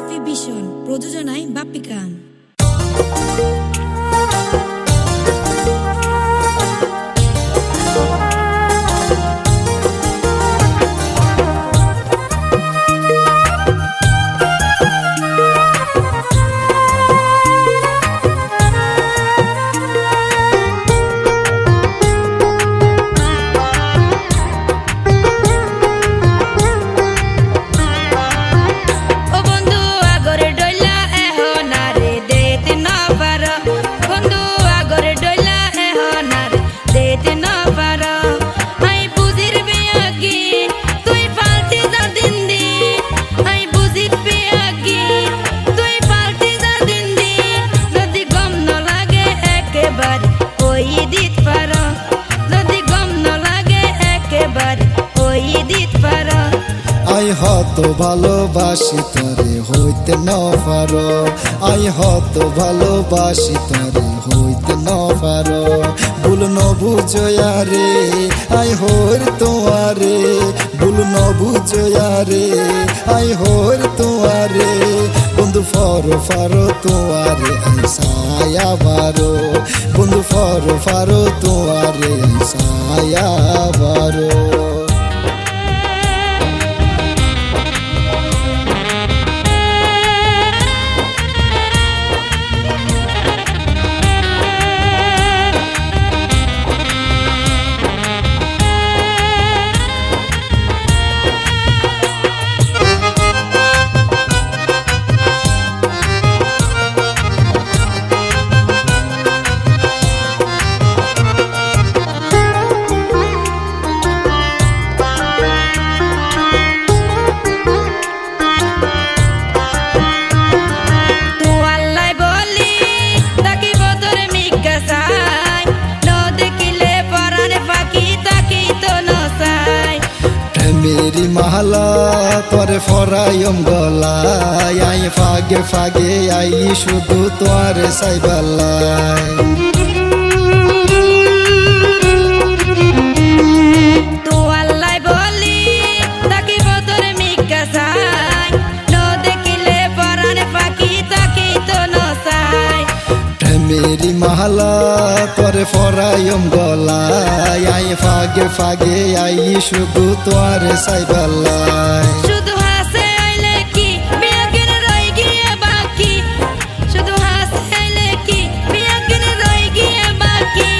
সাফি ভীষণ প্রযোজনায় বাপ্পিকান হত ভালোবাসি তরে, হইতে ন পারো। আই হত ভালোবাসি তরে, হইতে ন পারো। ভুল ন বুঝয়া রে আই হোর তোমারে। ভুল ন বুঝয়া রে আই হোর তোমারে। বন্ধু ফর ফারো তোমারে সায়া বারো বন্ধু ফর ফারো তোমারে সায়া বারো সাই। ন দেখিলে পরানে পাখি তাকি তো নসাই মেরি মালা, তোর ফরায়ম গলায় আই ফাগে ফাগে আই শুধু তোর সাইবালাই তোরে ফরাইম গলায় আই ফাগে ফাগে আই শুধু তোরে সাইবালাই শুধু হাসে আইলে কি বিয়াকিন রই গিয়ে বাকি? শুধু হাসে আইলে কি বিয়াকিন রই গিয়ে বাকি?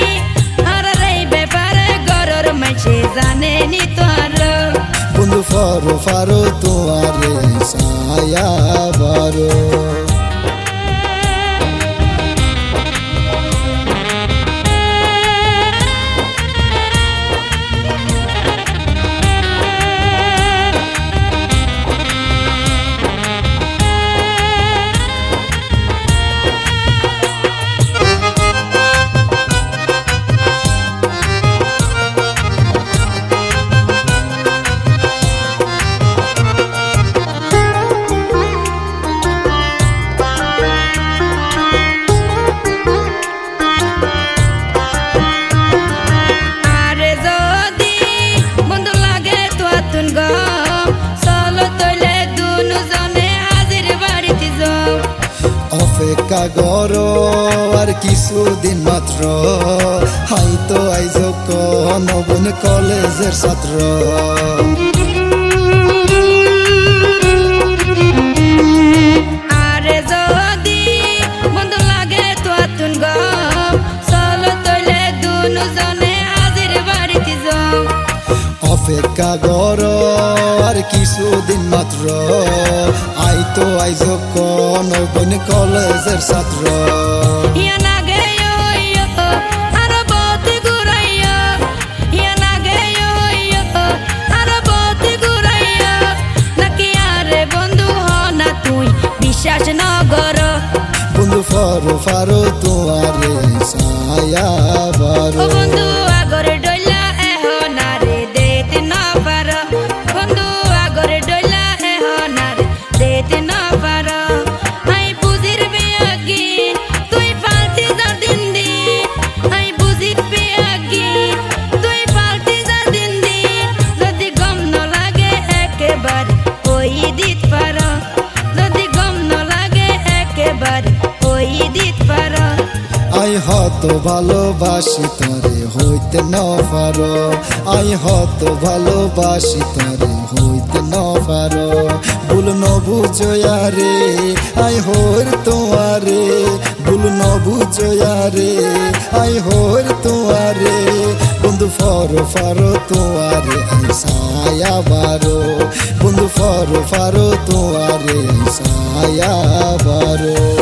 আর এই ব্যাপারে গরর মাঝে জানে নি তোর বন্ধু ফর ফারো তোমারে সায়া বারো। অপেক্ষা গর আর কিছুদিন মাত্র। হয়তো আইজ নবন কলেজের ছাত্র। অপেক্ষা গর আর কিছুদিন মাত্র। আই আইতো আইজ নবন কলেজের ছাত্র। বন্ধু ফর ফারো তোমারে সায়া বারো। বন্ধু হত ভালোবাসি তরে, হইতে ন পারো। আই হত ভালোবাসি তরে, হইতে ন পারো। ভুল ন বুঝয়া রে, আই হোর তোমারে। ভুল ন বুঝয়া রে, আই হোর তোমারে। বন্ধু ফর ফারো তোমারে, আই সায়া বারো। বন্ধু ফর ফারো তোমারে সায়া বারো।